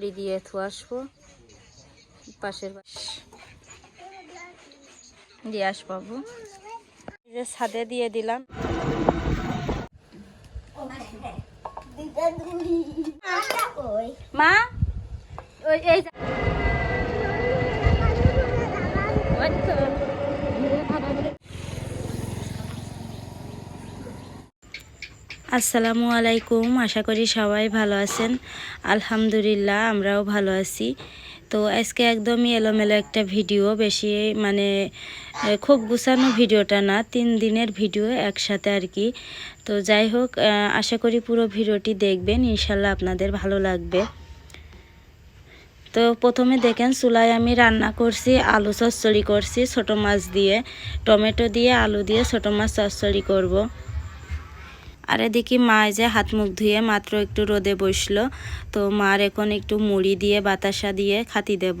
বড়ি দিয়ে থু আসব। পাশের দিয়ে আসবাবু এই যে ছাদে দিয়ে দিলাম। মা? ওই, এই যে- ওই তো। আসসালামু আলাইকুম, আশা করি সবাই ভালো আছেন। আলহামদুলিল্লাহ, আমরাও ভালো আছি। তো আজকে একদমই এলোমেলো একটা ভিডিও, বেশি মানে খুব গুছানো ভিডিওটা না, তিন দিনের ভিডিও একসাথে আর কি। তো যাই হোক আশা করি পুরো ভিডিওটি দেখবেন, ইনশাল্লাহ আপনাদের ভালো লাগবে। তো প্রথমে দেখেন, চুলায় আমি রান্না করছি, আলু চচ্চড়ি করছি, ছোটো মাছ দিয়ে, টমেটো দিয়ে, আলু দিয়ে ছোটো মাছ চচ্চড়ি করব। আর এদিকে মা যে হাত মুখ ধুয়ে মাত্র একটু রোদে বসল। তো মার এখন একটু মুড়ি দিয়ে, বাতাসা দিয়ে খাতি দেব।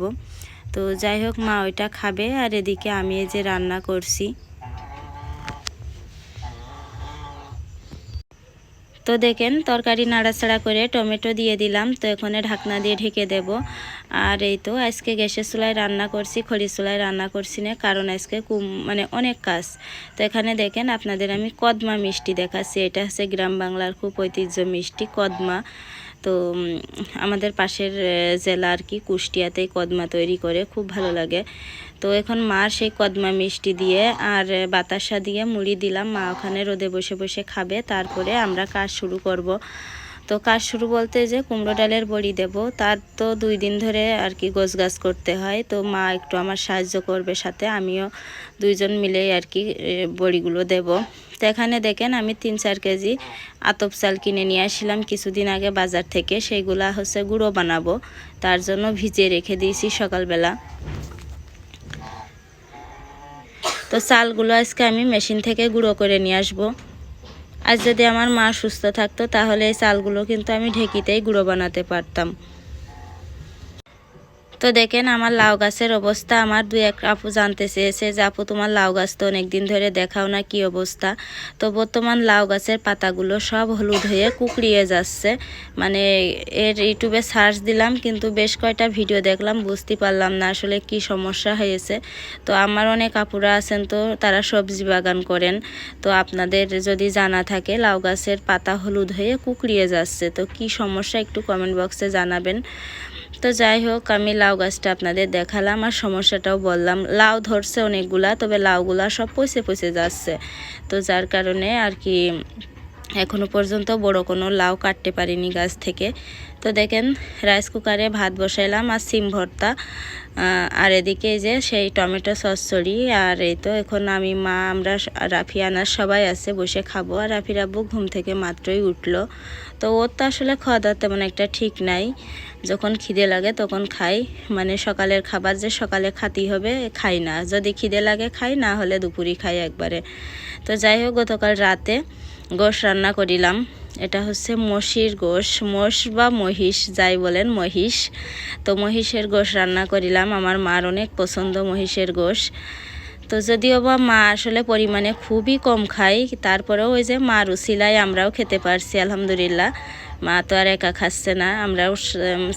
তো যাই হোক মা ওইটা খাবে। আর এদিকে আমি যে রান্না করছি। তো দেখেন, তরকারি নাড়াচাড়া করে টমেটো দিয়ে দিলাম। তো এখানে ঢাকনা দিয়ে ঢেকে দেব। আর এই তো, আজকে গ্যাসের চুলায় রান্না করছি খড়ি চুলায় রান্না করছি না, কারণ আজকে কুম মানে অনেক কাজ। তো এখানে দেখেন, আপনাদের আমি কদমা মিষ্টি দেখাচ্ছি। এটা হচ্ছে গ্রাম বাংলার খুব ঐতিহ্য মিষ্টি, কদমা। তো আমাদের পাশের জেলা আর কি কুষ্টিয়াতেই কদমা তৈরি করে, খুব ভালো লাগে। তো এখন মা সেই কদমা মিষ্টি দিয়ে আর বাতাসা দিয়ে মুড়ি দিলাম। মা ওখানে রোদে বসে বসে খাবে, তারপরে আমরা কাজ শুরু করব। তো কাজ শুরু বলতে যে কুমড়ো ডালের বড়ি দেব, তার তো দুই দিন ধরে আর কি গোছ গাছ করতে হয়। তো মা একটু আমার সাহায্য করবে সাথে, আমিও দুইজন মিলেই আর কি বড়িগুলো দেব। তো এখানে দেখেন আমি তিন চার কেজি আতপ চাল কিনে নিয়ে আসছিলাম কিছুদিন আগে বাজার থেকে। সেইগুলা হচ্ছে গুঁড়ো বানাবো। তার জন্য ভিজিয়ে রেখে দিয়েছি সকালবেলা। তো চালগুলো আজকে আমি মেশিন থেকে গুঁড়ো করে নিয়ে আসব। আজ যদি আমার মা সুস্থ থাকতো, তাহলে এই চালগুলো কিন্তু আমি ঢেকিতেই গুঁড়ো বানাতে পারতাম। তো দেখেন আমার লাউ গাছের অবস্থা, আমার দুই এক আপু জানতে চেয়েছে যে, আপু, তোমার লাউ গাছ তো অনেকদিন ধরে দেখাও না, কি অবস্থা? তো বর্তমান লাউ গাছের পাতাগুলো সব হলুদ হয়ে কুকড়িয়ে যাচ্ছে। মানে এর ইউটিউবে সার্চ দিলাম, কিন্তু বেশ কয়টা ভিডিও দেখলাম, বুঝতে পারলাম না আসলে কি সমস্যা হয়েছে। তো আমার অনেক আপুরা আছেন তো, তারা সবজি বাগান করেন। তো আপনাদের যদি জানা থাকে, লাউ গাছের পাতা হলুদ হয়ে কুকড়িয়ে যাচ্ছে, তো কি সমস্যা একটু কমেন্ট বক্সে জানাবেন। তো যাই হোক, আমি লাউ গাছটা আপনাদের দেখালাম আর সমস্যাটাও বললাম। লাউ ধরছে অনেকগুলা, তবে লাউগুলা সব পয়সে পয়সে যাচ্ছে। তো যার কারণে আর কি এখনও পর্যন্ত বড় কোনো লাউ কাটতে পারিনি গাছ থেকে। তো দেখেন রাইস কুকারে ভাত বসাইলাম আর সিম ভর্তা। আর এদিকে যে সেই টমেটো সসরি আর এই তো এখন আমি, মা, আমরা রাফি আনার সবাই আছে, বসে খাব। আর রাফির আব্বু ঘুম থেকে মাত্রই উঠল। তো ওর তো আসলে খাওয়া দাওয়া তেমন একটা ঠিক নাই। যখন খিদে লাগে তখন খাই। মানে সকালের খাবার যে সকালে খাতি হবে, খাই না। যদি খিদে লাগে খাই, না হলে দুপুরই খাই একবারে। তো যাই হোক, গতকাল রাতে গোশ রান্না করিলাম। এটা হচ্ছে মহিষের গোশ। মোষ বা মহিষ, যাই বলেন মহিষ। তো মহিষের গোশ রান্না করিলাম। আমার মার অনেক পছন্দ মহিষের গোশ। তো যদিও বা মা আসলে পরিমাণে খুবই কম খাই তারপরেও ওই যে মা রুচিলাই আমরাও খেতে পারছি, আলহামদুলিল্লাহ। মা তো আর একা খাচ্ছে না, আমরাও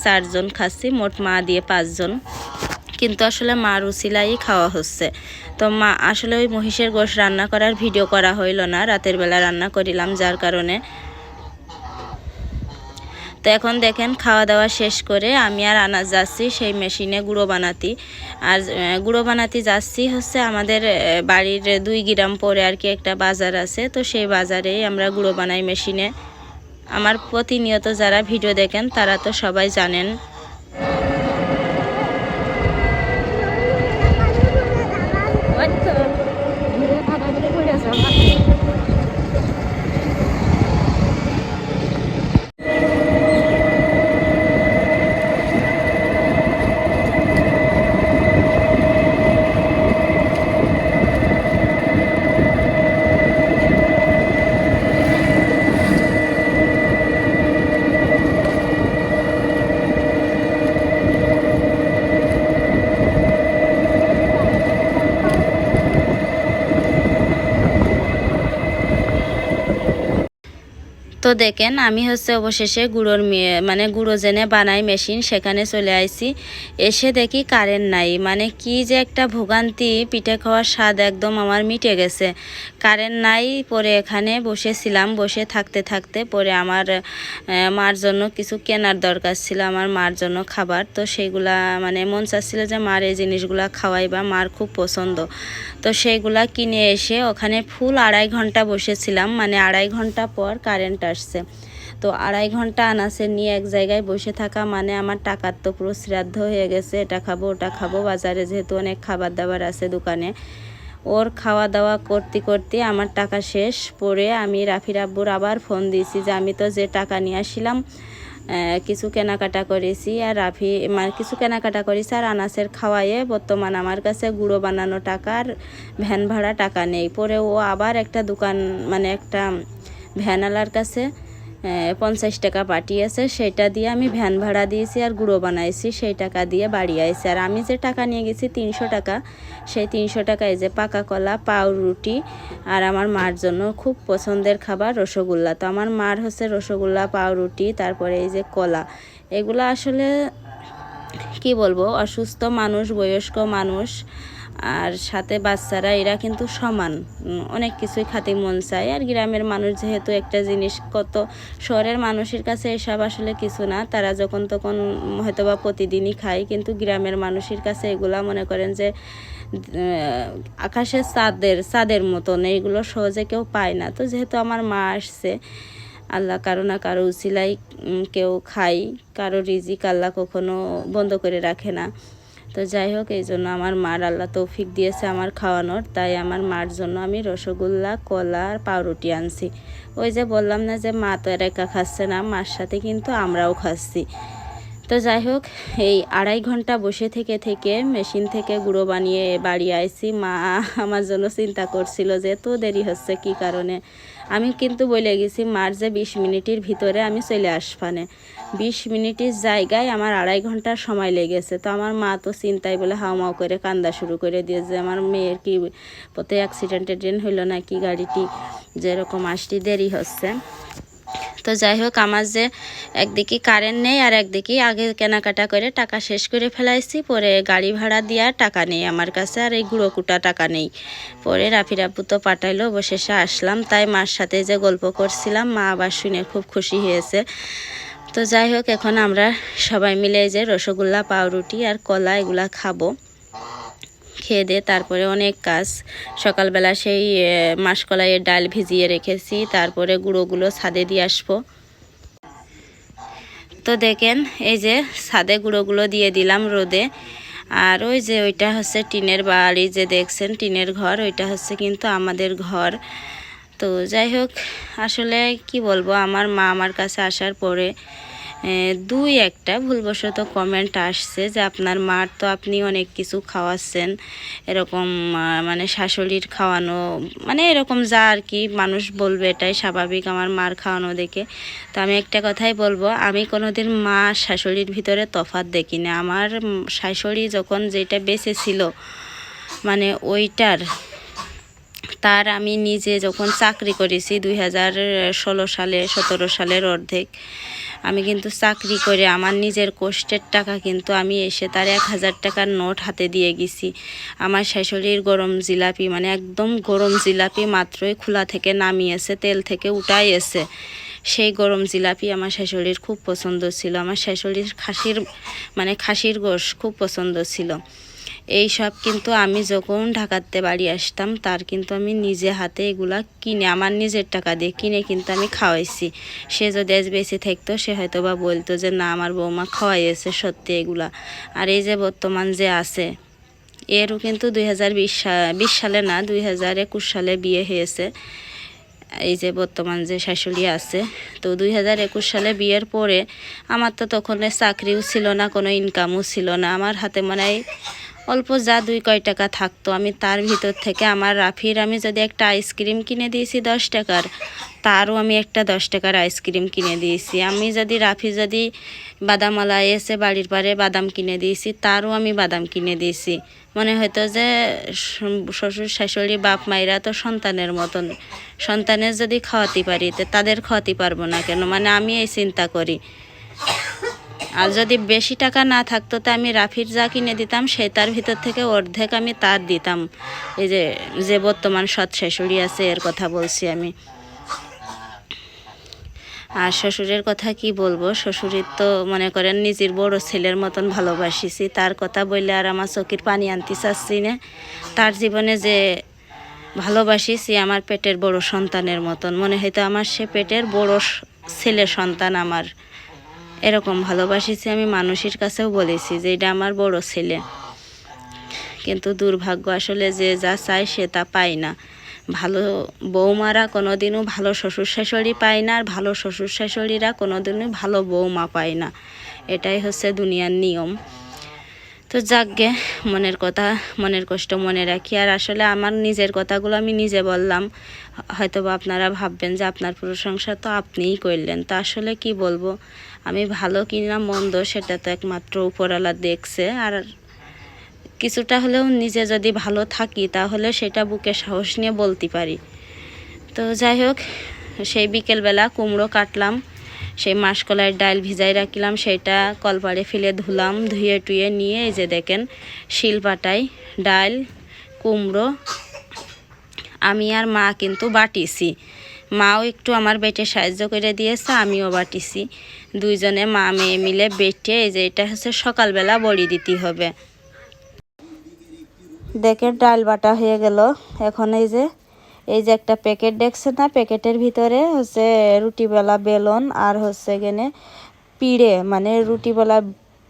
চারজন খাচ্ছি, মোট মা দিয়ে পাঁচজন। কিন্তু আসলে মা রুচিলাই খাওয়া হচ্ছে। তো মা, আসলে ওই মহিষের গোশ রান্না করার ভিডিও করা হইল না, রাতের বেলা রান্না করিলাম যার কারণে। তো এখন দেখেন খাওয়া দাওয়া শেষ করে আমি আর আনাজ যাচ্ছি, সেই মেশিনে গুঁড়ো বানাতি। আর গুঁড়ো বানাতি যাচ্ছি হচ্ছে আমাদের বাড়ির দুই গ্রাম পরে আর কি একটা বাজার আছে। তো সেই বাজারেই আমরা গুঁড়ো বানাই মেশিনে। আমার প্রতিনিয়ত যারা ভিডিও দেখেন, তারা তো সবাই জানেন। দেখেন, আমি হচ্ছে অবশেষে গুঁড়োর মানে গুঁড়ো জেনে বানাই মেশিন, সেখানে চলে আইছি। এসে দেখি কারেন্ট নাই। মানে কি যে একটা ভোগান্তি, পিঠে খাওয়ার স্বাদ একদম আমার মিটে গেছে। কারেন্ট নাই, পরে এখানে বসেছিলাম। বসে থাকতে থাকতে পরে আমার মার জন্য কিছু কেনার দরকার ছিল, আমার মার জন্য খাবার। তো সেইগুলা মানে মন চাচ্ছিল যে মার এই জিনিসগুলা খাওয়াই বা মার খুব পছন্দ। তো সেইগুলা কিনে এসে ওখানে ফুল আড়াই ঘণ্টা বসেছিলাম মানে আড়াই ঘণ্টা পর কারেন্ট আসছে। তো আড়াই ঘণ্টা আনাসে নিয়ে এক জায়গায় বসে থাকা মানে আমার টাকার তো পুরো শ্রাদ্ধ হয়ে গেছে, এটা খাব, ওটা খাব। বাজারে যেহেতু অনেক খাবার দাবার আছে দোকানে, ওর খাওয়া দাওয়া করতে করতে আমার টাকা শেষ পরে আমি রাফির আব্বুর আবার ফোন দিয়েছি যে আমি তো যে টাকা নিয়ে আসছিলাম কিছু কেনাকাটা করেছি আর রাফি মানে কিছু কেনাকাটা করেছি আর আনাসের খাওয়াইয়ে বর্তমান আমার কাছে গুঁড়ো বানানো টাকার ভ্যান ভাড়া টাকা নেই। পরে ও আবার একটা দোকান মানে একটা ভ্যানওয়ালার কাছে পঞ্চাশ টাকা পাঠিয়েছে সেটা দিয়ে আমি ভ্যান ভাড়া দিয়েছি আর গুঁড়ো বানাইছি, সেই টাকা দিয়ে বাড়ি আইছি। আর আমি যে টাকা নিয়ে গেছি তিনশো টাকা, সেই তিনশো টাকায় যে পাকা কলা, পাউরুটি আর আমার মার জন্য খুব পছন্দের খাবার রসগোল্লা। তো আমার মার হচ্ছে রসগোল্লা, পাউরুটি, তারপরে এই যে কলা। এগুলো আসলে, কি বলব, অসুস্থ মানুষ, বয়স্ক মানুষ আর সাথে বাচ্চারা, এরা কিন্তু সমান। অনেক কিছুই খাতে মন চায়। আর গ্রামের মানুষ যেহেতু একটা জিনিস, কত শহরের মানুষের কাছে এসব আসলে কিছু না। তারা যখন তখন হয়তোবা প্রতিদিনই খায়। কিন্তু গ্রামের মানুষের কাছে এগুলা মনে করেন যে আকাশের চাঁদের চাঁদের মতন। এইগুলো সহজে কেউ পায় না। তো যেহেতু আমার মা আসছে, আল্লাহ কারও না কারও উচিলাই কেউ খাই কারও রিজিক আল্লাহ কখনো বন্ধ করে রাখে না। তো যাই হোক, এই জন্য আমার মার আল্লাহ তৌফিক দিয়েছে আমার খাওয়ানোর। তাই আমার মার জন্য আমি রসগোল্লা, কলা আর পাউরুটি আনছি। ওই যে বললাম না যে মা তো একা খাচ্ছে না, মার সাথে কিন্তু আমরাও খাচ্ছি। তো যাই হোক, এই আড়াই ঘণ্টা বসে থেকে থেকে মেশিন থেকে গুঁড়ো বানিয়ে বাড়ি আইছি। মা আমার জন্য চিন্তা করছিল যে এত দেরি হচ্ছে কি কারণে? আমি কিন্তু বলে গেছি, মার যে বিশ মিনিটের ভিতরে আমি চলে আসফানে বিশ মিনিটের জায়গায় আমার আড়াই ঘণ্টার সময় লেগেছে। তো আমার মা তো চিন্তায় বলে হাওমাও করে কান্দা শুরু করে দিয়েছে। আমার মেয়ের কি পথে অ্যাক্সিডেন্টের ট্রেন হইল নাকি গাড়িটি যেরকম আসতে দেরি হচ্ছে। তো যাই হোক, আমার যে একদিকে কারেন্ট নেই আর একদিকে আগে কেনাকাটা করে টাকা শেষ করে ফেলাইছি, পরে গাড়ি ভাড়া দিয়ে আর টাকা নেই আমার কাছে আর এই গুঁড়ো কুটা টাকা নেই। পরে রাফি রাপু তো পাঠাইলো, অবশেষে আসলাম। তাই মার সাথে যে গল্প করছিলাম, মা আবার শুনে খুব খুশি হয়েছে। তো যাই হোক, এখন আমরা সবাই মিলে যে রসগোল্লা, পাউরুটি আর কলা এগুলা খাব। খেয়ে দিয়ে তারপরে অনেক কাজ। সকালবেলা সেই মাসকলাইয়ের ডাল ভিজিয়ে রেখেছি, তারপরে গুঁড়োগুলো ছাদে দিয়ে আসব। তো দেখেন, এই যে ছাদে গুঁড়োগুলো দিয়ে দিলাম রোদে। আর ওই যে ওইটা হচ্ছে টিনের বাড়ি যে দেখছেন টিনের ঘর, ওইটা হচ্ছে কিন্তু আমাদের ঘর। তো যাই হোক, আসলে কি বলব, আমার মা আমার কাছে আসার পরে দুই একটা ভুলবশত কমেন্ট আসছে যে আপনার মার তো আপনি অনেক কিছু খাওয়াচ্ছেন, এরকম মানে শাশুড়ির খাওয়ানো মানে এরকম যা আর কি মানুষ বলবে এটাই স্বাভাবিক আমার মার খাওয়ানো দেখে। তো আমি একটা কথাই বলব, আমি কোনোদিন মা শাশুড়ির ভিতরে তফাত দেখি না আমার শাশুড়ি যখন যেটা বেঁচে ছিল মানে ওইটার তার আমি নিজে যখন চাকরি করেছি দুই হাজার ষোলো সালে, সতেরো সালের অর্ধেক, আমি কিন্তু চাকরি করে আমার নিজের কষ্টের টাকা কিন্তু আমি এসে তার এক হাজার টাকার নোট হাতে দিয়ে গেছি। আমার শাশুড়ির গরম জিলাপি মানে একদম গরম জিলাপি মাত্রই খোলা থেকে নামিয়েছে, তেল থেকে উঠাই এসে সেই গরম জিলাপি আমার শাশুড়ির খুব পছন্দ ছিল। আমার শাশুড়ির খাসির মানে খাসির গোশ খুব পছন্দ ছিল। এই সব কিন্তু আমি যখন ঢাকাতে বাড়ি আসতাম, তার কিন্তু আমি নিজে হাতে এগুলা কিনে, আমার নিজের টাকা দিয়ে কিনে কিন্তু আমি খাওয়াইছি। সে যদি আজ বেশি থাকতো, সে হয়তো বা বলতো যে, না, আমার বৌমা খাওয়াইয়েছে সত্যি এগুলা। আর এই যে বর্তমান যে আছে, এরও কিন্তু দুই হাজার বিশ সালে না, দুই হাজার একুশ সালে বিয়ে হয়েছে। এই যে বর্তমান যে শাশুড়ি আছে, তো দুই হাজার একুশ সালে বিয়ের পরে আমার তো তখন চাকরিও ছিল না, কোনো ইনকামও ছিল না। আমার হাতে মানে অল্প যা দুই কয় টাকা থাকতো, আমি তার ভিতর থেকে আমার রাফির আমি যদি একটা আইসক্রিম কিনে দিয়েছি দশ টাকার, তারও আমি একটা দশ টাকার আইসক্রিম কিনে দিয়েছি। আমি যদি রাফি যদি বাদামালা এসে বাড়ির পারে বাদাম কিনে দিয়েছি, তারও আমি বাদাম কিনে দিয়েছি। মনে হয়তো যে শ্বশুর শাশুড়ি বাপ মায়েরা তো সন্তানের মতন। সন্তানের যদি খাওয়াতে পারি তাদের খাওয়াতে পারব না কেন? মানে আমি এই চিন্তা করি। আর যদি বেশি টাকা না থাকতো তো আমি রাফির যা কিনে দিতাম, সে তার ভিতর থেকে অর্ধেক আমি তার দিতাম। এই যে যে বর্তমান সৎ শাশুড়ি আছে, এর কথা বলছি আমি। আর শ্বশুরের কথা কি বলব? শ্বশুরের তো মনে করেন নিজের বড় ছেলের মতন ভালোবাসিছি। তার কথা বললে আর আমার চকির পানি আনতে চাচ্ছি না। তার জীবনে যে ভালোবাসিছি, আমার পেটের বড় সন্তানের মতন। মনে হয়তো আমার সে পেটের বড় ছেলে সন্তান আমার। এরকম ভালোবাসিছি আমি মানুষের কাছেও বলেছি যে এটা আমার বড় ছেলে। কিন্তু দুর্ভাগ্য আসলে যে যা চায় সে তা পায় না। ভালো বৌমারা কোনোদিনও ভালো শ্বশুর শাশুড়ি পায় না আর ভালো শ্বশুর শাশুড়িরা কোনোদিনও ভালো বৌমা পায় না। এটাই হচ্ছে দুনিয়ার নিয়ম। তো যাকগে, মনের কথা, মনের কষ্ট মনে রাখি। আর আসলে আমার নিজের কথাগুলো আমি নিজে বললাম। হয়তো আপনারা ভাববেন যে আপনার প্রশংসা তো আপনিই করলেন। তা আসলে কি বলব? আমি ভালো কি না মন্দ সেটা তো একমাত্র উপরওয়ালা দেখছে। আর কিছুটা হলেও নিজে যদি ভালো থাকি, তাহলে সেটা বুকে সাহস নিয়ে বলতে পারি। তো যাই হোক, সেই বিকেলবেলা কুমড়ো কাটলাম, সেই মাসকলাইয়ের ডাল ভিজাই রাখলাম, সেটা কলপাড়ে ফেলে ধুলাম, ধুয়ে টুয়ে নিয়ে এই যে দেখেন শিলপাটায় ডাল, কুমড়ো, আমি আর মা কিন্তু বাটিছি মাও একটু আমার বেটে সাহায্য করে দিয়েছে, আমিও বাটিছি। দুইজনে মা মেয়ে মিলে বেটে, এই যে এটা হচ্ছে সকালবেলা বড়ি দিতে হবে। দেখে ডাল বাটা হয়ে গেল। এখন এই যে এই যে একটা প্যাকেট দেখছে না, প্যাকেটের ভিতরে হচ্ছে রুটিবেলা বেলন আর হচ্ছে গেনে পিড়ে মানে রুটিবেলা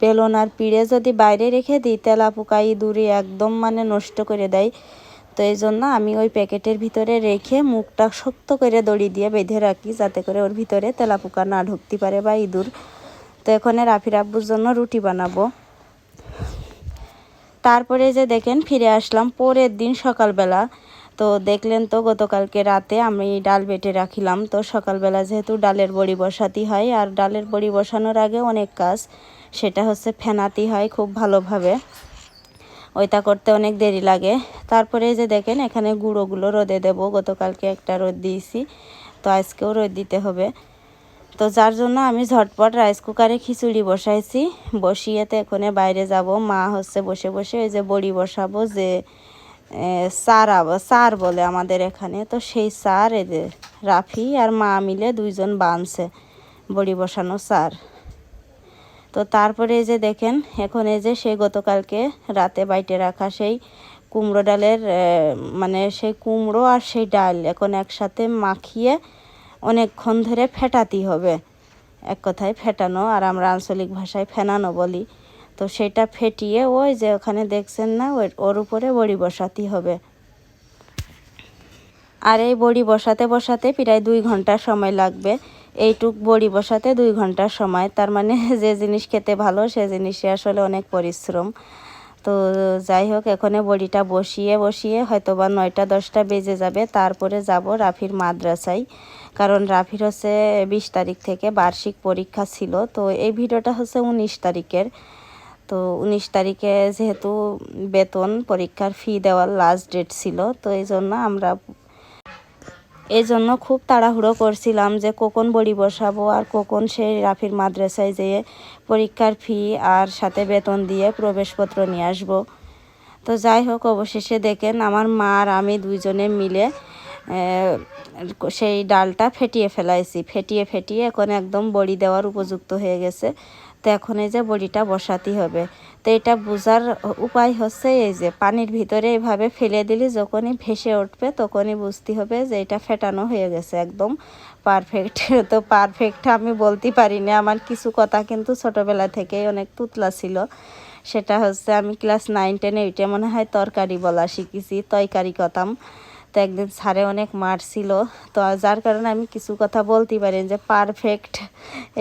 বেলন আর পিড়ে যদি বাইরে রেখে দিই তেলা পোকা ইঁদুরে একদম মানে নষ্ট করে দেয়। তো এই জন্য আমি ওই প্যাকেটের ভিতরে রেখে মুখটা শক্ত করে দড়ি দিয়ে বেঁধে রাখি, যাতে করে ওর ভিতরে তেলা পোকা না ঢুকতে পারে বা ইঁদুর। তো এখানে রাফির আব্বুর জন্য রুটি বানাবো। তারপরে যে দেখেন ফিরে আসলাম পরের দিন সকালবেলা। তো দেখলেন তো গতকালকে রাতে আমি ডাল বেটে রাখিলাম। তো সকালবেলা যেহেতু ডালের বড়ি বসাতে হয়, আর ডালের বড়ি বসানোর আগে অনেক কাজ, সেটা হচ্ছে ফেনাতে হয় খুব ভালোভাবে। ওইটা করতে অনেক দেরি লাগে। তারপরে যে দেখেন, এখানে গুঁড়োগুলো রোদে দেব। গতকালকে একটা রোদ দিয়েছি, তো আজকেও রোদ দিতে হবে। তো যার জন্য আমি ঝটপট রাইস কুকারে খিচুড়ি বসাইছি। বসিয়েতে এখানে বাইরে যাব। মা হচ্ছে বসে বসে ওই যে বড়ি বসাবো, যে চার আব- বলে আমাদের এখানে। তো সেই সার এদের, রাফি আর মা মিলে দুইজন বানছে বড়ি বসানো চার তো তারপরে এই যে দেখেন, এখন এই যে সেই গতকালকে রাতে বাইটে রাখা সেই কুমড়ো ডালের মানে সেই কুমড়ো আর সেই ডাল এখন একসাথে মাখিয়ে অনেকক্ষণ ধরে ফেটাতে হবে। এক কথায় ফেটানো আর আমরা আঞ্চলিক ভাষায় ফেনানো বলি। তো সেটা ফেটিয়ে ওই যে ওখানে দেখছেন না ওর উপরে বড়ি বসাতে হবে। আর এই বড়ি বসাতে বসাতে প্রায় দুই ঘণ্টা সময় লাগবে। এইটুক বড়ি বসাতে দুই ঘণ্টার সময়। তার মানে যে জিনিস খেতে ভালো, সে জিনিসে আসলে অনেক পরিশ্রম। তো যাই হোক, এখানে বড়িটা বসিয়ে বসিয়ে হয়তো বা নয়টা, দশটা বেজে যাবে। তারপরে যাব রাফির মাদ্রাসায়। কারণ রাফির হচ্ছে বিশ তারিখ থেকে বার্ষিক পরীক্ষা ছিল। তো এই ভিডিওটা হচ্ছে উনিশ তারিখের। তো উনিশ তারিখে যেহেতু বেতন পরীক্ষার ফি দেওয়ার লাস্ট ডেট ছিল। তো এই জন্য আমরা এই জন্য খুব তাড়াহুড়ো করছিলাম যে কখন বড়ি বসাবো আর কখন সেই রাফির মাদ্রাসায় যেয়ে পরীক্ষার ফি আর সাথে বেতন দিয়ে প্রবেশপত্র নিয়ে আসব। তো যাই হোক, অবশেষে দেখেন আমার মা আর আমি দুইজনে মিলে সেই ডালটা ফেটিয়ে ফেলাইছি। ফেটিয়ে ফেটিয়ে এখন একদম বড়ি দেওয়ার উপযুক্ত হয়ে গেছে। তো এখন এই যে বড়িটা বসাতে হবে। তো এটা বোঝার উপায় হচ্ছে এই যে পানির ভিতরে এইভাবে ফেলে দিলে যখনই ভেসে উঠবে তখনই বুঝতে হবে যে এটা ফেটানো হয়ে গেছে একদম পারফেক্ট তো পারফেক্ট আমি বলতে পারি না আমার কিছু কথা কিন্তু ছোটোবেলা থেকেই অনেক তুতলা ছিল। সেটা হচ্ছে আমি ক্লাস নাইন টেনে ওইটা মনে হয় তরকারি বলা শিখেছি, তরকারি কথাম তো একদিন স্যারে অনেক মারছিল। তো যার কারণে আমি কিছু কথা বলতে পারি যে পারফেক্ট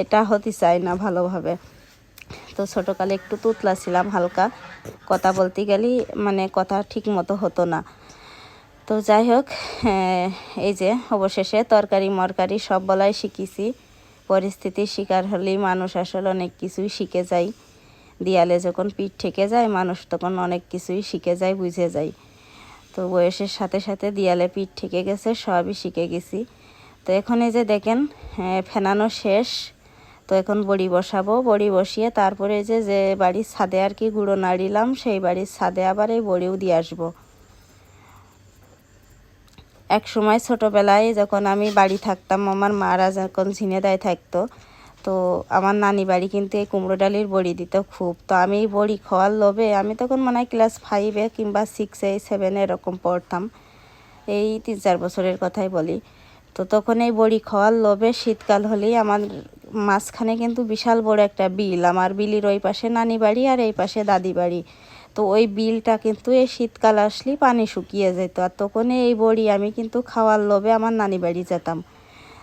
এটা হতে চাই না ভালোভাবে। তো ছোটোকালে একটু তুতলা ছিলাম হালকা। কথা বলতে গেলেই মানে কথা ঠিক মতো হতো না। তো যাই হোক হ্যাঁ, এই যে অবশেষে তরকারি মরকারি সব বলাই শিখেছি। পরিস্থিতির শিকার হলেই মানুষ আসলে অনেক কিছুই শিখে যায়। দেয়ালে যখন পিঠ ঠেকে যায় মানুষ তখন অনেক কিছুই শিখে যায় বুঝে যায়। তো বয়সের সাথে সাথে দেয়ালে পিঠ ঠেকে গেছে সবই শিখে গেছি। তো এখন এই যে দেখেন হ্যাঁ, ফেনানো শেষ। তো এখন বড়ি বসাবো। বড়ি বসিয়ে তারপরে যে যে বাড়ির ছাদে আর কি গুঁড়ো নাড়িলাম, সেই বাড়ির ছাদে আবার এই বড়িও দিয়ে আসব। এক সময় ছোটোবেলায় যখন আমি বাড়ি থাকতাম, আমার মারা যখন ঝিনেদায় থাকতো। তো আমার নানি বাড়ি কিন্তু এই কুমড়ো ডালির বড়ি দিত খুব। তো আমি এই বড়ি খাওয়ার লোভে আমি তখন মনে হয় ক্লাস ফাইভে কিংবা সিক্সে সেভেনে এরকম পড়তাম। এই তিন চার বছরের কথাই বলি। তো তখন এই বড়ি খাওয়ার লোভে শীতকাল হলেই আমার মাঝখানে কিন্তু বিশাল বড় একটা বিল। আমার বিলির ওই পাশে নানি বাড়ি আর এই পাশে দাদি বাড়ি। তো ওই বিলটা কিন্তু এই শীতকাল আসলেই পানি শুকিয়ে যেত। আর তখন এই বড়ি আমি কিন্তু খাওয়ার লোভে আমার নানি বাড়ি যেতাম।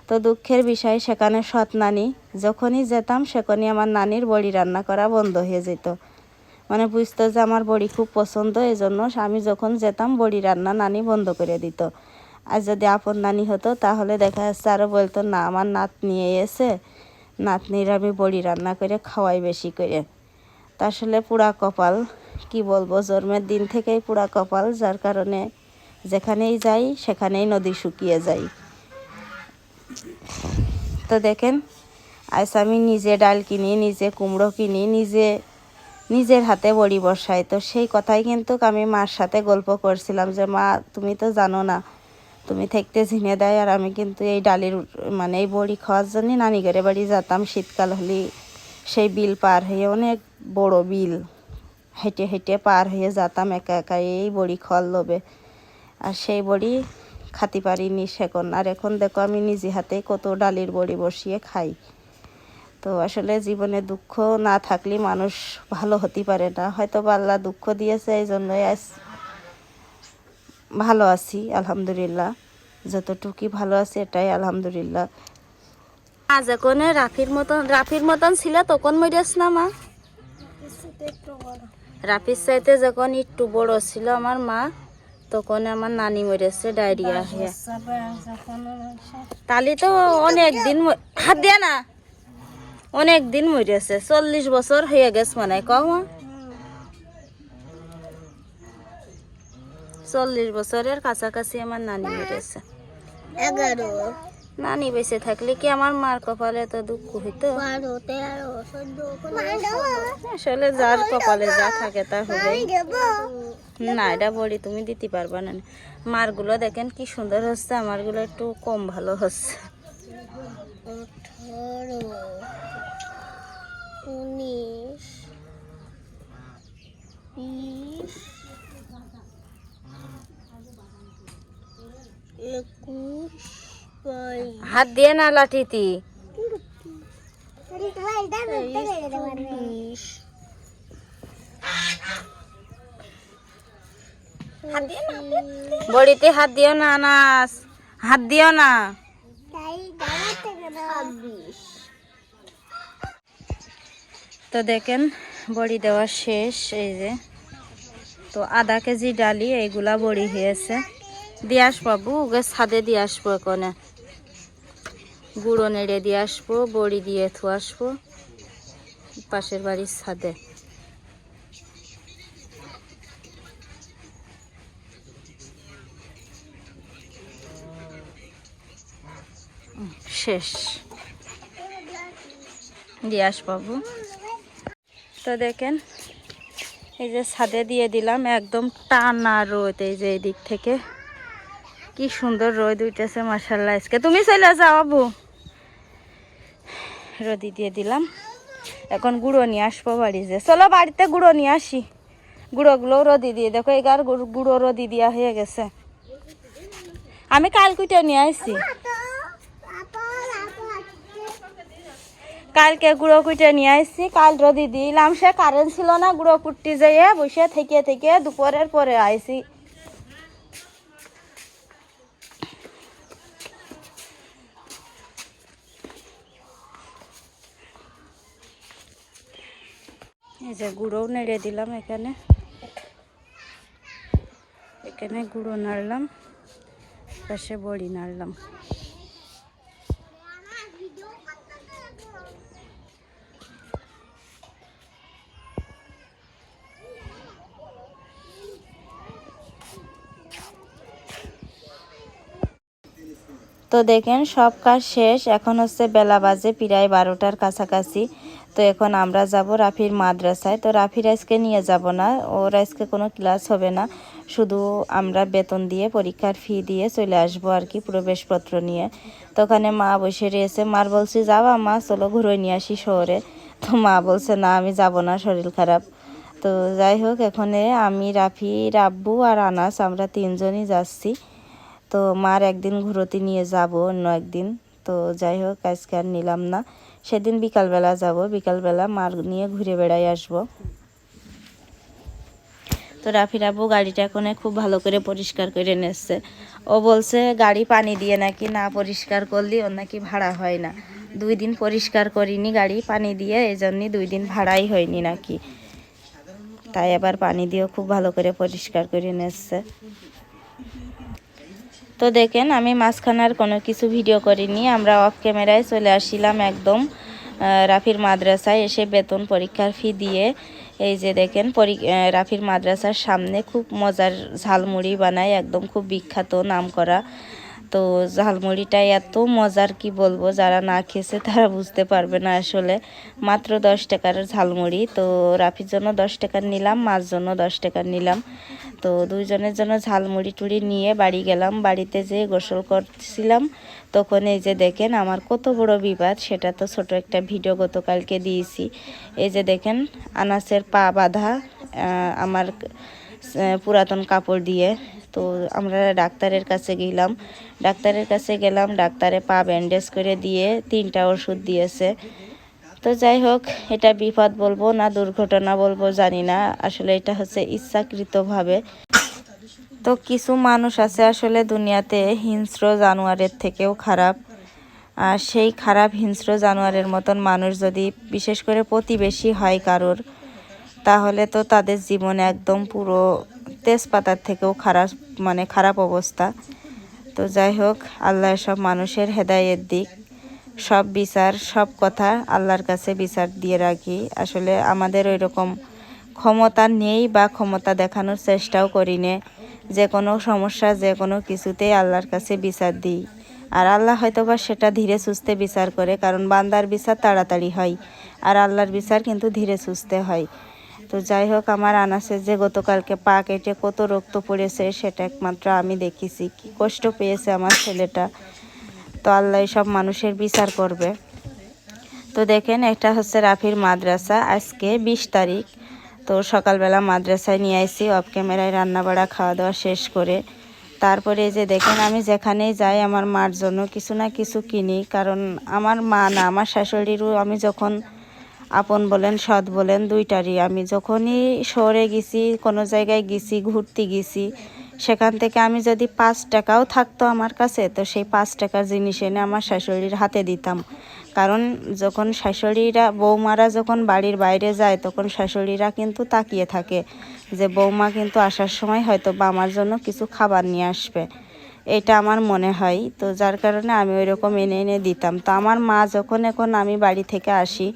তো দুঃখের বিষয়, সেখানে সৎ নানি, যখনই যেতাম সেখানই আমার নানির বড়ি রান্না করা বন্ধ হয়ে যেত। মানে বুঝতো যে আমার বড়ি খুব পছন্দ এই জন্য আমি যখন যেতাম বড়ি রান্না নানি বন্ধ করে দিত। আর যদি আপন নানি হতো, তাহলে দেখা যাচ্ছে আরও বলতো, না, আমার নাত নিয়ে এসে নাতনির আমি বড়ি রান্না করে খাওয়াই বেশি করে। তা আসলে পুরা কপাল, কি বলব, জন্মের দিন থেকেই পুরা কপাল, যার কারণে যেখানেই যাই, সেখানেই নদী শুকিয়ে যায়। তো দেখেন আজ আমি নিজে ডাল কিনি, নিজে কুমড়ো কিনি, নিজে, নিজের হাতে বড়ি বসাই। তো সেই কথাই কিন্তু আমি মার সাথে গল্প করছিলাম যে, মা, তুমি তো জানো না তুমি থাকতে ঝিনে দেয়, আর আমি কিন্তু এই ডালের মানে এই বড়ি খাওয়ার জন্যই নানি ঘরে বাড়ি যেতাম। শীতকাল হলে সেই বিল পার হয়ে অনেক বড় বিল, হেঁটে হেঁটে পার হয়ে যেতাম একা একা এই বড়ি খাওয়ার লোভে। আর সেই বড়ি খাতি পারিনি সেখন। আর এখন দেখো আমি নিজে হাতে কত ডালির বড়ি বসিয়ে খাই। তো আসলে জীবনে দুঃখ না থাকলে মানুষ ভালো হতে পারে না। হয়তো বা আল্লাহ দুঃখ দিয়েছে এই জন্যই আজ ভালো আছি, আলহামদুলিল্লাহ। যতটুকুই ভালো আছি, এটাই আলহামদুলিল্লাহ। আজ এখন রাফির মতন রাফির মতন ছিল, তখন মরিয়াস না মা। রাফির চাইতে যখন একটু বড় ছিল আমার মা, তখন আমার নানি মরেছে ডায়রিয়া হয়ে তালি তো অনেক দিন হাত দিয়া না। অনেক দিন মরেছে চল্লিশ বছর হয়ে গেছে মানে কম চল্লিশ বছরের কাছাকাছি আমার নানি মরেছে। এগারো। নানি বেঁচে থাকলে কি আমার মার কপালে তো দুঃখ হইতো? আসলে যার কপালে যা থাকে তা হবে না এটা বড়ি তুমি দিতে পারবা না। মারগুলো দেখেন কি সুন্দর হচ্ছে আমারগুলো একটু কম ভালো হচ্ছে। উনিশ বিশ একুশ বাইশ হাত দিয়ে না লাঠিতি বড়িতে হাত দিও না, আনাস। হাত দিও না। তো দেখেন, বড়ি দেওয়া শেষ, এই যে। তো আধা কেজি ডালি, এইগুলা বড়ি হয়েছে। দিয়ে আসব ওকে ছাদে দিয়ে আসব এখানে। গুঁড়ো নেড়ে দিয়ে আসব, বড়ি দিয়ে থু আসব, পাশের বাড়ির ছাদে। শেষ। দিয়ে আসবাবু তো দেখেন, এই যে ছাদে দিয়ে দিলাম, একদম টানা রোদ এই যে এই দিক থেকে। কি সুন্দর রোদ উঠেছে মাসাল্লাহ আজকে তুমি চাইলে যাও, আবু। রোদি দিয়ে দিলাম। এখন গুঁড়ো নিয়ে আসব বাড়ি যে। চলো বাড়িতে গুঁড়ো নিয়ে আসি। গুঁড়োগুলো রোদি দিয়ে দেখো এগার গুঁড়ো রোদি দেওয়া হয়ে গেছে। আমি কাল কুইটা নিয়ে আসছি। কালকে গুঁড়ো কুটে নিয়ে আসছি, কাল রোদি দিলাম। সে কারেন্ট ছিল না গুঁড়ো কুটতে যেয়ে বসে থেকে থেকে দুপুরের পরে আইছি। এই যে গুঁড়োও নেড়ে দিলাম এখানে। এখানে গুঁড়ো নাড়লাম, পাশে বড়ি নাড়লাম। তো দেখেন সব কাজ শেষ, এখন হচ্ছে বেলা বাজে, প্রায় বারোটার কাছাকাছি। তো এখন আমরা যাব রাফির মাদ্রাসায়। তো রাফির আজকে নিয়ে যাব না ওর আজকে কোনো ক্লাস হবে না। শুধু আমরা বেতন দিয়ে পরীক্ষার ফি দিয়ে চলে আসব আর কি প্রবেশপত্র নিয়ে। তো ওখানে মা বসে রয়েছে, মার বলছি, যাবা মা, চলো ঘুরে নিয়ে আসি শহরে। তো মা বলছে, না, আমি যাব না, শরীর খারাপ। তো যাই হোক, এখানে আমি, রাফি, রাব্বু আর আনাস, আমরা তিনজনই যাচ্ছি। তো মার একদিন ঘুরোতে নিয়ে যাব, অন্য একদিন। তো যাই হোক, আজকে আর নিলাম না। সেদিন বিকালবেলা যাব, বিকালবেলা মার নিয়ে ঘুরে বেড়াই আসব। তো রাফি রাবু গাড়িটা এখন খুব ভালো করে পরিষ্কার করে নিচ্ছে। ও বলছে, গাড়ি পানি দিয়ে নাকি না পরিষ্কার করলে, ওর নাকি ভাড়া হয় না। দুই দিন পরিষ্কার করিনি গাড়ি পানি দিয়ে এই জন্যই দুই দিন ভাড়াই হয়নি নাকি। তাই আবার পানি দিয়েও খুব ভালো করে পরিষ্কার করে নিচ্ছে। তো দেখেন, আমি মাঝখানার কোনো কিছু ভিডিও করিনি। আমরা অফ ক্যামেরায় চলে আসছিলাম একদম রাফির মাদ্রাসায় এসে বেতন পরীক্ষার ফি দিয়ে। এই যে দেখেন, পরি- রাফির মাদ্রাসার সামনে খুব মজার ঝালমুড়ি বানায়, একদম খুব বিখ্যাত নাম করা তো ঝালমুড়িটা এত মজার কি বলব? যারা না খেয়েছে তারা বুঝতে পারবে না আসলে। মাত্র দশ টাকার ঝালমুড়ি, তো রাফির জন্য দশ টাকার নিলাম, মার জন্য দশ টাকার নিলাম। তো দুইজনের জন্য ঝালমুড়ি টুড়ি নিয়ে বাড়ি গেলাম। বাড়িতে যেয়ে গোসল করছিলাম। তখন এই যে দেখেন আমার কত বড় বিবাদ, সেটা তো ছোট একটা ভিডিও গতকালকে দিয়েছি। এই যে দেখেন আনাসের পা বাঁধা আমার পুরাতন কাপড় দিয়ে। তো আমরা ডাক্তারের কাছে গেলাম। ডাক্তারের কাছে গেলাম, ডাক্তারে পা ব্যান্ডেজ করে দিয়ে তিনটা ওষুধ দিয়েছে। তো যাই হোক, এটা বিপদ বলব না দুর্ঘটনা বলব, জানি না। আসলে এটা হচ্ছে ইচ্ছাকৃতভাবে। তো কিছু মানুষ আছে আসলে দুনিয়াতে হিংস্র জানোয়ারের থেকেও খারাপ। আর সেই খারাপ হিংস্র জানোয়ারের মতন মানুষ যদি বিশেষ করে প্রতিবেশী হয় কারোর, তাহলে তো তাদের জীবনে একদম পুরো তেজপাতার থেকেও খারাপ মানে খারাপ অবস্থা। তো যাই হোক, আল্লাহ সব মানুষের হেদায়ের দিক। সব বিচার, সব কথা আল্লাহর কাছে বিচার দিয়ে রাখি। আসলে আমাদের ওই রকম ক্ষমতা নেই বা ক্ষমতা দেখানোর চেষ্টাও করি নে। যে কোনো সমস্যা, যে কোনো কিছুতেই আল্লাহর কাছে বিচার দিই। আর আল্লাহ হয়তো বা সেটা ধীরে সুস্থে বিচার করে, কারণ বান্দার বিচার তাড়াতাড়ি হয়। আর আল্লাহর বিচার কিন্তু ধীরে সুস্থে হয়। তো যাই হোক, আমার আনাসের যে গতকালকে পা কেটে কত রক্ত পড়েছে, সেটা একমাত্র আমি দেখেছি। কি কষ্ট পেয়েছে আমার ছেলেটা। তো আল্লাহ সব মানুষের বিচার করবে। তো দেখেন, এটা হচ্ছে রাফির মাদ্রাসা। আজকে বিশ তারিখ। তো সকালবেলা মাদ্রাসায় নিয়ে আসি অফ ক্যামেরায় রান্নাবাড়া খাওয়া দাওয়া শেষ করে। তারপরে যে দেখেন, আমি যেখানেই যাই, আমার মার জন্য কিছু না কিছু কিনি। কারণ আমার মা না, আমার শাশুড়িরও আমি যখন আপন বলেন, সৎ বলেন, দুইটারই। আমি যখনই শহরে গেছি, কোনো জায়গায় গেছি, ঘুরতে গেছি, সেখান থেকে আমি যদি পাঁচ টাকাও থাকতো আমার কাছে, তো সেই পাঁচ টাকার জিনিস এনে আমার শাশুড়ির হাতে দিতাম। কারণ যখন শাশুড়িরা, বৌমারা যখন বাড়ির বাইরে যায়, তখন শাশুড়িরা কিন্তু তাকিয়ে থাকে যে বৌমা কিন্তু আসার সময় হয়তো বা আমার জন্য কিছু খাবার নিয়ে আসবে। এটা আমার মনে হয়। তো যার কারণে আমি ওই রকম এনে এনে দিতাম। তো আমার মা যখন এখন আমি বাড়ি থেকে আসি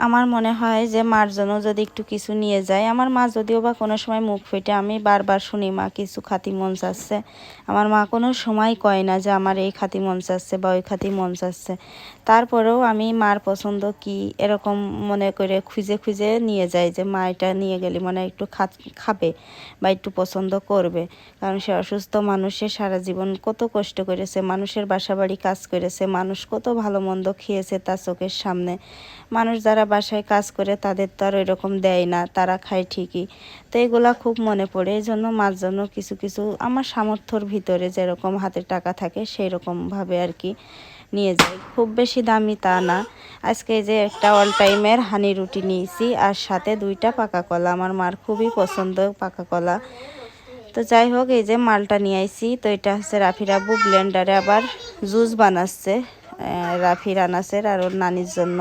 আমার মনে হয় যে মার জন্য যদি একটু কিছু নিয়ে যায়, আমার মা যদিও বা কোনো সময় মুখ ফেটে, আমি বারবার শুনি, মা, কিছু খাতি মন চাচ্ছে। আমার মা কোনো সময় কয় না যে, আমার এই খাতি মন চাচ্ছে বা ওই খাতি মন চাচ্ছে। তারপরেও আমি মার পছন্দ কি এরকম মনে করে খুঁজে খুঁজে নিয়ে যাই যে মা এটা নিয়ে গেলে মানে একটু খাবে বা একটু পছন্দ করবে। কারণ সে অসুস্থ মানুষের সারা জীবন কত কষ্ট করেছে, মানুষের বাসা বাড়ি কাজ করেছে, মানুষ কত ভালো মন্দ খেয়েছে তার চোখের সামনে। মানুষ যারা বাসায় কাজ করে তাদের তো আর ওইরকম দেয় না, তারা খায় ঠিকই। তো এগুলা খুব মনে পড়ে এই জন্য মার জন্য কিছু কিছু আমার সামর্থ্যর ভিতরে যেরকম হাতে টাকা থাকে সেই রকমভাবে আর কি। নিয়ে যাই। খুব বেশি দামি তা না। আজকে যে একটা অল টাইমের হানি রুটি নিয়েছি, আর সাথে দুইটা পাকা কলা আমার মার খুবই পছন্দ পাকা কলা তো যাই হোক, এই যে মালটা নিয়ে আইছি। তো এটা হচ্ছে রাফির আব্বু ব্লেন্ডারে আবার জুস বানাচ্ছে রাফির আনাসের আর ওর নানির জন্য।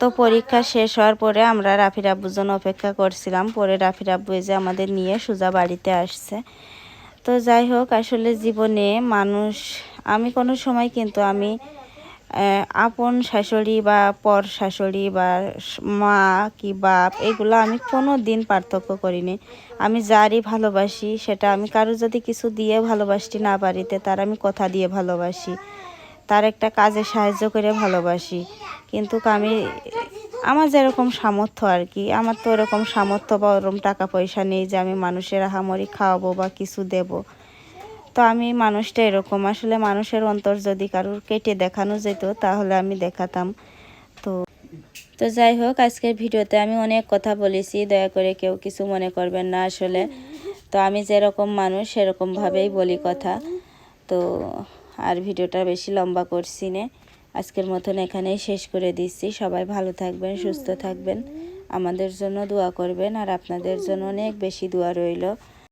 তো পরীক্ষা শেষ হওয়ার পরে আমরা রাফির আব্বুর জন্য অপেক্ষা করছিলাম। পরে রাফির আব্বু এই যে আমাদের নিয়ে সোজা বাড়িতে আসছে। তো যাই হোক, আসলে জীবনে মানুষ, আমি কোনো সময় কিন্তু আমি আপন শাশুড়ি বা পর শাশুড়ি বা মা কি বাপ, এগুলো আমি কোনো দিন পার্থক্য করিনি। আমি যারই ভালোবাসি, সেটা আমি কারও যদি কিছু দিয়ে ভালোবাসি না পারিতে তার আমি কথা দিয়ে ভালোবাসি। তার একটা কাজে সাহায্য করে ভালোবাসি। কিন্তু আমি আমার যেরকম সামর্থ্য আর কি, আমার তো ওরকম সামর্থ্য বা ওরকম টাকা পয়সা নেই যে আমি মানুষের আহামরি খাওয়াবো বা কিছু দেব। তো আমি মানুষটা এরকম, আসলে মানুষের অন্তর যদি কারোর কেটে দেখানো যেত তাহলে আমি দেখাতাম। তো তো যাই হোক, আজকের ভিডিওতে আমি অনেক কথা বলেছি, দয়া করে কেউ কিছু মনে করবেন না আসলে। তো আমি যেরকম মানুষ সেরকমভাবেই বলি কথা। তো, আর ভিডিওটা বেশি লম্বা করছি না। আজকের মতন এখানেই শেষ করে দিচ্ছি। সবাই ভালো থাকবেন, সুস্থ থাকবেন। আমাদের জন্য দোয়া করবেন, আর আপনাদের জন্য অনেক বেশি দোয়া রইল।